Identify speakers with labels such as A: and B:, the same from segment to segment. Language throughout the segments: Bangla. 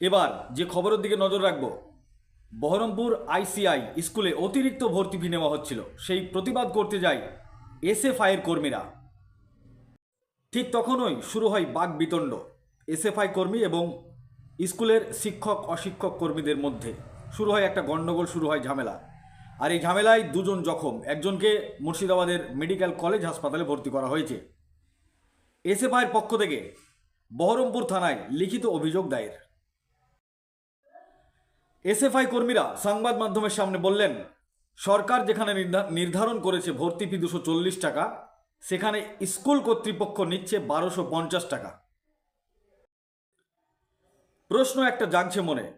A: এবার যে খবরের দিকে নজর রাখব, বহরমপুর আইসিআই স্কুলে অতিরিক্ত ভর্তি ফি নেওয়া হচ্ছিল। সেই প্রতিবাদ করতে যায় এসএফআইয়ের কর্মীরা। ঠিক তখনই শুরু হয় বাক বিতণ্ড। এসএফআই কর্মী এবং স্কুলের শিক্ষক, অশিক্ষক কর্মীদের মধ্যে শুরু হয় একটা গণ্ডগোল, শুরু হয় ঝামেলা। আর এই ঝামেলায় দুজন জখম, একজনকে মুর্শিদাবাদের মেডিকেল কলেজ হাসপাতালে ভর্তি করা হয়েছে। এসএফআইয়ের পক্ষ থেকে বহরমপুর থানায় লিখিত অভিযোগ দায়ের। এসএফআই কর্মীরা সংবাদ মাধ্যমের সামনে বললেন, সরকার যেখানে নির্ধা- নির্ধারণ করেছে ভর্তি ফি দুশো চল্লিশ টাকা, সেখানে স্কুল কর্তৃপক্ষ নিচ্ছে বারোশো পঞ্চাশ টাকা। প্রশ্ন একটা জাগছে মনে।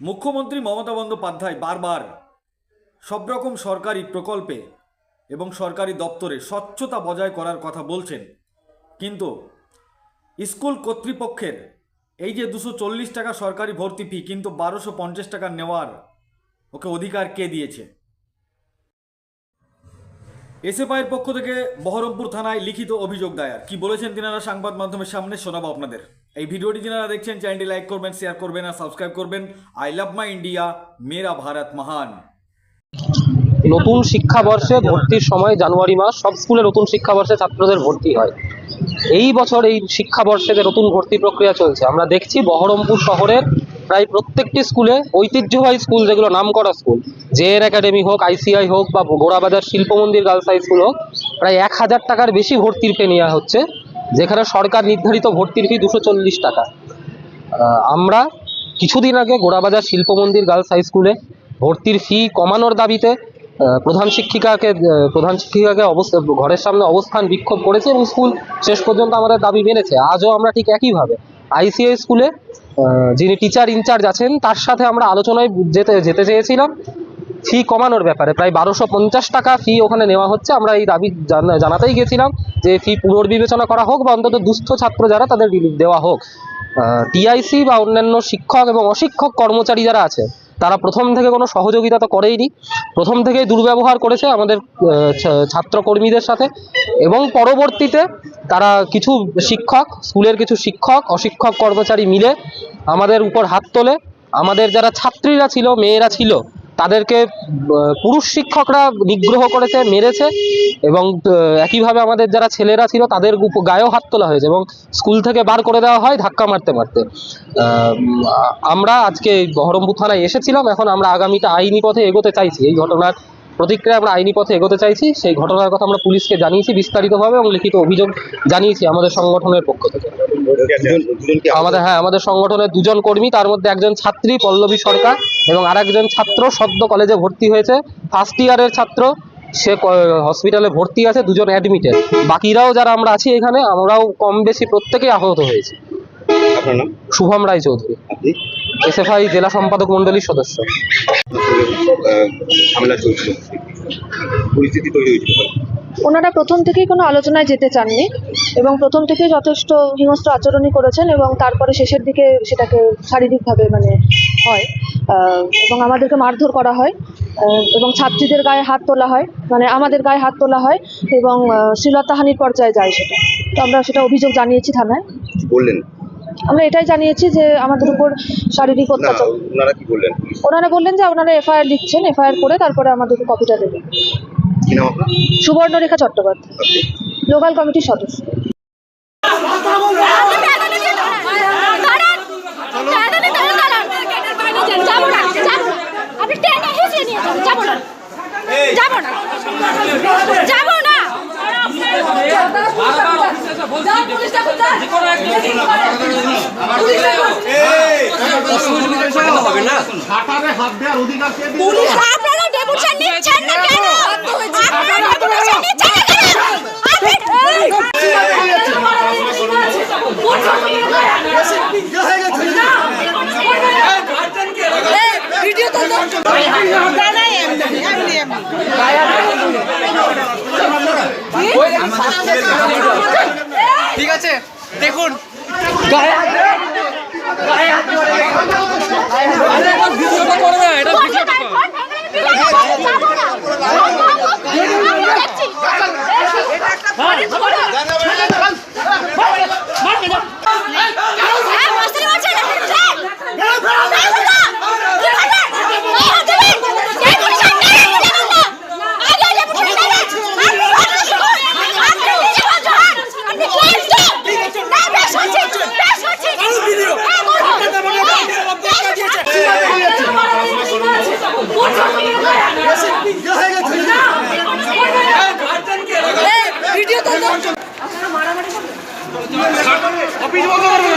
A: মুখ্যমন্ত্রী মমতা বন্দ্যোপাধ্যায় বারবার সব রকম সরকারি প্রকল্পে এবং সরকারি দপ্তরে স্বচ্ছতা বজায় করার কথা বলছেন, কিন্তু স্কুল কর্তৃপক্ষের এই যে দুশো চল্লিশ টাকা সরকারি ভর্তি ফি কিন্তু বারোশো পঞ্চাশ টাকা নেওয়ার ওকে অধিকার কে দিয়েছে? এসএফআইয়ের পক্ষ থেকে বহরমপুর থানায় লিখিত অভিযোগ দায়ের। কি বলেছেন তিনারা? সংবাদ মাধ্যমের সামনে শোনাবো আপনাদের। এই ভিডিওটি যারা দেখছেন, চ্যানেলটি লাইক করবেন, শেয়ার করবেন আর সাবস্ক্রাইব করবেন। আই লাভ মাই ইন্ডিয়া, মেরা ভারত মহান।
B: নতুন শিক্ষাবর্ষে ভর্তির সময় জানুয়ারি মাস, সব স্কুলে নতুন শিক্ষাবর্ষে ছাত্রদের ভর্তি হয়। এই বছর এই শিক্ষাবর্ষে যে নতুন ভর্তি প্রক্রিয়া চলছে, আমরা দেখছি বহরমপুর শহরের প্রায় প্রত্যেকটি স্কুলে ঐতিহ্যবাহী স্কুল যেগুলো নামকরা স্কুল, জেএর একাডেমি হোক, আইসিআই হোক বা গোড়াবাজার শিল্প মন্দির গার্লস হাই স্কুল হোক, প্রায় এক হাজার টাকার বেশি ভর্তির ফি নেওয়া হচ্ছে, যেখানে সরকার নির্ধারিত ভর্তির ফি দুশো চল্লিশ টাকা। আমরা কিছুদিন আগে গোড়াবাজার শিল্প মন্দির গার্লস হাই স্কুলে ভর্তির ফি কমানোর দাবিতে প্রধান শিক্ষিকাকে প্রধান শিক্ষিকাকে অবস্থা, ঘরের সামনে অবস্থান বিক্ষোভ করেছে এবং স্কুল শেষ পর্যন্ত আমাদের দাবি মেনেছে। আজও আমরা ঠিক একইভাবে। আইসিআই স্কুলে যিনি টিচার ইনচার্জ আছেন, তার সাথে আমরা আলোচনায় যেতে যেতে চেয়েছিলাম। ফি কমানোর ব্যাপারে প্রায় বারোশো পঞ্চাশ টাকা ফি ওখানে নেওয়া হচ্ছে। আমরা এই দাবি জানা- জানাতেই গেছিলাম যে ফি পুনর্বিবেচনা করা হোক বা অন্তত দুস্থ ছাত্র যারা, তাদের রিলিফ দেওয়া হোক। টিআইসি বা অন্যান্য শিক্ষক এবং অশিক্ষক কর্মচারী যারা আছে তারা প্রথম থেকে কোনো সহযোগিতা তো করেইনি। প্রথম থেকেই দুর্ব্যবহার করেছে আমাদের ছাত্রকর্মীদের সাথে এবং পরবর্তীতে তারা কিছু শিক্ষক, স্কুলের কিছু শিক্ষক, অশিক্ষক কর্মচারী মিলে আমাদের উপর হাত তোলে। আমাদের যারা ছাত্রীরা ছিল, মেয়েরা ছিল তাদেরকে পুরুষ শিক্ষকরা নিগ্রহ করেছে মেরেছে এবং একইভাবে আমাদের যারা ছেলেরা ছিল তাদের গায়েও হাত তোলা হয়েছে এবং স্কুল থেকে বার করে দেওয়া হয় ধাক্কা মারতে মারতে। আমরা আজকে বহরমপুর থানায় এসেছিলাম এখন আমরা আগামীটা আইনি পথে এগোতে চাইছি। এই ঘটনার প্রতিক্রিয়া আমরা আইনি পথে এগোতে চাইছি। সেই ঘটনার কথা আমরা পুলিশকে জানিয়েছি বিস্তারিতভাবে এবং লিখিত অভিযোগ জানিয়েছি আমাদের সংগঠনের পক্ষ থেকে। আমাদের হ্যাঁ আমাদের সংগঠনের দুজন কর্মী তার মধ্যে একজন ছাত্রী পল্লবী সরকার। এবং আরেকজন ছাত্র সদ্য কলেজে ভর্তি হয়েছে। ফার্স্ট ইয়ারের ছাত্র সে হসপিটালে ভর্তি আছে দুজন অ্যাডমিটেড বাকিরাও যারা আমরা আছি এখানে আমরাও কম বেশি প্রত্যেকেই আহত হয়েছি। শুভম রায় চৌধুরী। এসএফআই জেলা সম্পাদক মণ্ডলীর সদস্য।
C: ওনারা প্রথম থেকেই কোনো আলোচনায় যেতে চাননি এবং প্রথম থেকেই যথেষ্ট হিংস্র আচরণই করেছেন এবং তারপরে শেষের দিকে সেটাকে শারীরিকভাবে মানে হয়। এবং আমাদেরকে মারধর করা হয় এবং ছাত্রীদের গায়ে হাত তোলা হয় মানে আমাদের গায়ে হাত তোলা হয় এবং শ্লীলতাহানির পর্যায়ে যায় সেটা। তো আমরা সেটা অভিযোগ জানিয়েছি থানায়।
D: বললেন?
C: আমরা এটাই জানিয়েছি যে আমাদের উপর শারীরিক অত্যাচার।
D: ওনারা কি বললেন?
C: ওনারা বললেন যে ওনারা এফআইআর লিখছেন এফআইআর করে তারপরে আমাদেরকে কপিটা দেবেন। সুবর্ণরেখা চট্টোপাধ্যায়। লোকাল কমিটির সদস্য।
E: আপনারা ডেপুটেশন নিচ্ছেন না কেন? আপনারা ডেপুটেশন নিচ্ছেন না কেন পিছু